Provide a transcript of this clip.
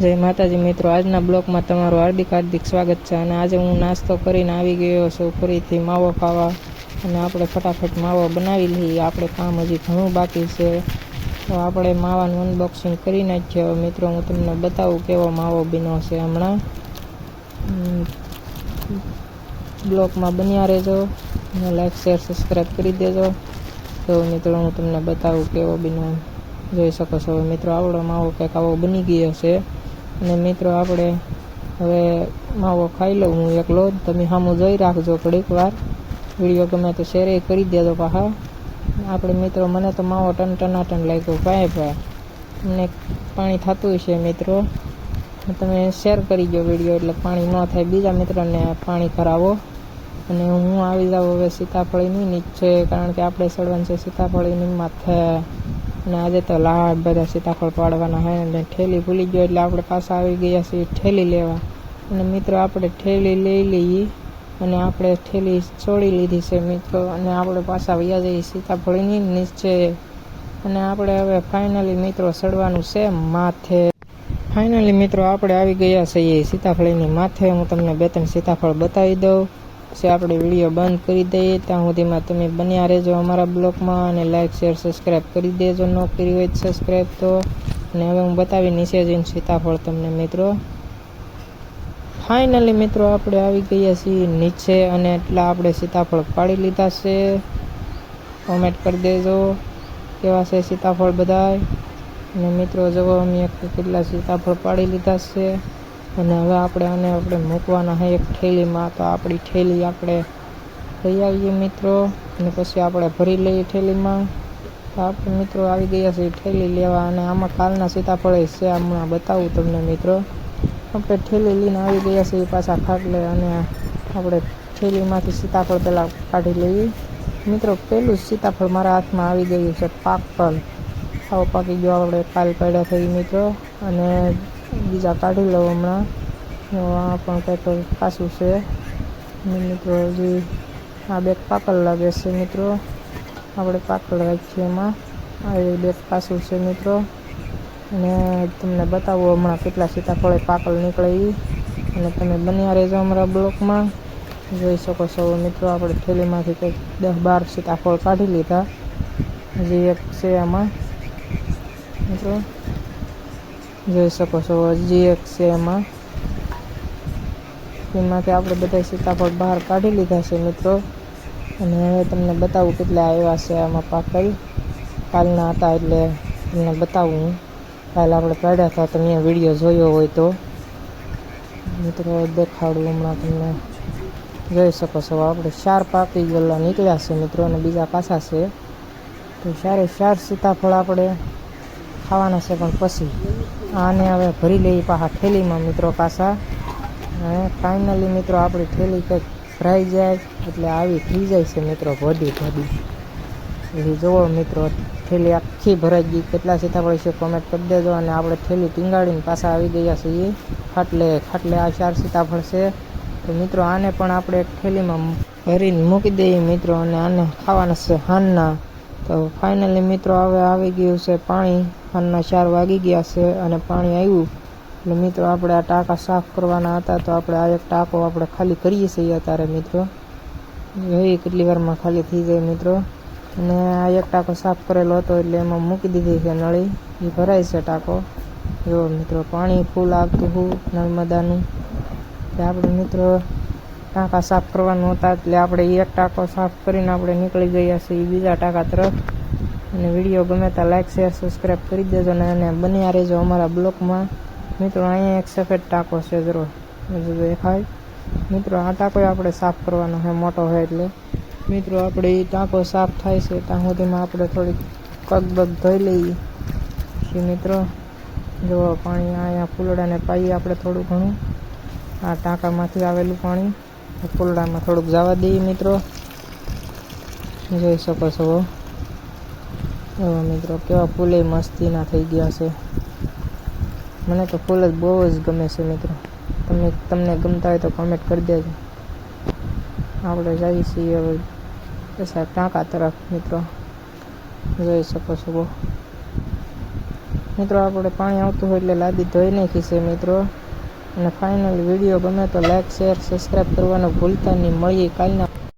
જય માતાજી મિત્રો, આજના બ્લોકમાં તમારું હાર્દિક હાર્દિક સ્વાગત છે અને આજે હું નાસ્તો કરીને આવી ગયો છું ફરીથી માવો ખાવા અને આપણે ફટાફટ માવો બનાવી લઈએ. આપણે કામ હજી ઘણું બાકી છે. તો આપણે માવાનું અનબોક્સિંગ કરી નાખીએ મિત્રો, હું તમને બતાવું કેવો માવો બન્યો છે હમણાં. બ્લોકમાં બન્યા રહેજો અને લાઈક શેર સબસ્ક્રાઈબ કરી દેજો. તો મિત્રો, હું તમને બતાવું કેવો બન્યો. જોઈ શકો છો મિત્રો, આવડો માવો કંઈક આવો બની ગયો છે. અને મિત્રો, આપણે હવે માવો ખાઈ લઉં હું એકલો. જ. તમે સામું જોઈ રાખજો ઘડીક વાર. વીડિયો ગમે તો શેર કરી દેજો પાછા આપણે મિત્રો, મને તો માવો ટન ટનાટન લાગ્યો ભાઈ ભાઈ. અને પાણી થતું છે મિત્રો. તમે શેર કરી દો વીડિયો એટલે પાણી ન થાય. બીજા મિત્રોને પાણી કરાવો. અને હું આવી જાઉં હવે સીતાફળીની નીચે કારણ કે આપણે સડવાનું છે સીતાફળીની માથે. અને આજે તો લાડ બધા સીતાફળ પાડવાના હોય એટલે ઠેલી ભૂલી ગયો એટલે આપણે પાછા આવી ગયા છીએ ઠેલી લેવા. અને મિત્રો, આપણે ઠેલી લઈ લઈએ અને આપણે ઠેલી છોડી લીધી છે મિત્રો. અને આપણે પાછા વયા જઈએ સીતાફળીની નીચે. અને આપણે હવે ફાઇનલી મિત્રો ચડવાનું છે માથે. ફાઇનલી મિત્રો, આપણે આવી ગયા છીએ સીતાફળીની માથે. હું તમને બે ત્રણ સીતાફળ બતાવી દઉં. પછી આપણે વીડિયો બંધ કરી દઈએ. ત્યાં સુધીમાં તમે બન્યા રહેજો અમારા બ્લોગમાં અને લાઇક શેર સબસ્ક્રાઈબ કરી દેજો. ન કરી હોય સબસ્ક્રાઈબ તો. અને હવે હું બતાવી નીચે જઈને સીતાફળ તમને મિત્રો. ફાઇનલી મિત્રો આપણે આવી ગયા છીએ નીચે અને એટલા આપણે સીતાફળ પાડી લીધા છે. કોમેન્ટ કરી દેજો. કેવા છે સીતાફળ બધાય? અને મિત્રો જવો અમે કેટલા સીતાફળ પાડી લીધા છે. અને હવે આપણે આને આપણે મૂકવાના છે એક ઠેલીમાં તો આપણી ઠેલી આપણે લઈ આવીએ મિત્રો. અને પછી આપણે ભરી લઈએ ઠેલીમાં તો આપણે મિત્રો આવી ગયા છે ઠેલી લેવા. અને આમાં કાલના સીતાફળ છે. હમણાં બતાવું તમને મિત્રો. આપણે ઠેલી લઈને આવી ગયા છીએ પાછા ખાટલે. અને આપણે ઠેલીમાંથી સીતાફળ પહેલાં કાઢી લઈએ. મિત્રો પહેલું સીતાફળ મારા હાથમાં આવી ગયું છે પાક પર આવો પાકી ગયો આપણે. કાલ પડ્યા થઈ મિત્રો. અને બીજા કાઢી લઉં હમણાં. આ પણ કંઈક પાછું છે. મિત્રો હજી આ બેગ પાકલ લાગે છે મિત્રો. આપણે પાકલ રાખીએ એમાં. આ બેગ પાછું છે મિત્રો. અને તમને બતાવો હમણાં કેટલા સીતાફળે પાકલ નીકળે એ અને તમે બન્યા રહેજો અમારા બ્લોકમાં. જોઈ શકો છો મિત્રો, આપણે થેલીમાંથી કંઈક દસ બાર સીતાફળ કાઢી લીધા. હજી એક છે આમાં. મિત્રો જોઈ શકો છો હજી એક છે એમાં. એમાંથી આપણે બધા સીતાફળ બહાર કાઢી લીધા છે મિત્રો. અને હવે તમને બતાવું કેટલા આવ્યા છે આમાં પાકલ. કાલના હતા એટલે તમને બતાવું હું. કાલે આપણે કાઢ્યા હતા, તમે વીડિયો જોયો હોય તો. મિત્રો દેખાડું હમણાં તમને. જોઈ શકો છો, આપણે ચાર પાકી ગયેલા નીકળ્યા છે મિત્રો અને બીજા પાછા છે. તો ચારે ચાર સીતાફળ આપણે ખાવાના છે પણ પછી. આને હવે ભરી લઈએ પાછા થેલીમાં મિત્રો પાછા. ફાઇનલી મિત્રો આપણી થેલી કંઈક ભરાઈ જાય, એટલે આવી થઈ જાય છે મિત્રો ભોડી ભોડી. એ જુઓ મિત્રો, થેલી આખી ભરાઈ ગઈ. કેટલા સીતાફળ છે કોમેન્ટ કરી દેજો અને આપણે થેલી ટીંગાડીને પાછા આવી ગયા છીએ. ખાટલે ખાટલે આ ચાર સીતાફળ છે. તો મિત્રો આને પણ આપણે થેલીમાં ભરીને મૂકી દઈએ મિત્રો અને આને ખાવાના છે હાનના. તો ફાઇનલી મિત્રો હવે આવી ગયું છે પાણી. હાનના ચાર વાગી ગયા છે અને પાણી આવ્યું. એટલે મિત્રો આપણે આ ટાંકા સાફ કરવાના હતા તો આપણે આ એક ટાંકો આપણે ખાલી કરીએ છીએ અત્યારે મિત્રો. જોઈએ કેટલી વારમાં ખાલી થઈ જાય મિત્રો. અને આ એક ટાંકો સાફ કરેલો હતો એટલે એમાં મૂકી દીધી છે નળી. એ ભરાય છે ટાંકો. જો મિત્રો પાણી ફૂલ આવતું હું નર્મદાનું. આપણે મિત્રો ટાંકા સાફ કરવાનું હતા એટલે આપણે એક ટાંકો સાફ કરીને આપણે નીકળી ગયા છીએ બીજા ટાંકા તરફ. અને વીડિયો ગમે ત્યાં લાઇક શેર સબસ્ક્રાઈબ કરી દેજો અને એને બન્યા રહેજો અમારા બ્લોકમાં. મિત્રો, અહીંયા એક સફેદ ટાંકો છે જરો દેખાય. મિત્રો, આ ટાંકો આપણે સાફ કરવાનો છે, મોટો હોય એટલે. મિત્રો, આપણે એ ટાંકો સાફ થાય છે, ત્યાં સુધીમાં આપણે થોડીક કગબગ ધોઈ લઈએ. પછી મિત્રો જો પાણી અહીંયા ફૂલડાને પાઈએ આપણે થોડું ઘણું. આ ટાંકામાંથી આવેલું પાણી. ફૂલડામાં થોડુંક જવા દઈએ મિત્રો. જોઈ શકો છો. એવા મિત્રો કેવા ફૂલે મસ્તીના થઈ ગયા છે. મને તો ફૂલ જ બહુ જ ગમે છે મિત્રો. તમે તમને ગમતા હોય તો કોમેન્ટ કરી દેજો. આપણે જઈએ છીએ હવે સાહેબ ટાંકા તરફ મિત્રો. જોઈ શકો છો બહુ. મિત્રો, આપણે પાણી આવતું હોય એટલે લાદી ધોઈ નાખી છે મિત્રો. અને ફાઇનલ વીડિયો ગમે તો લાઇક શેર સબસ્ક્રાઈબ કરવાનું ભૂલતા નહીં. મળીએ કાલના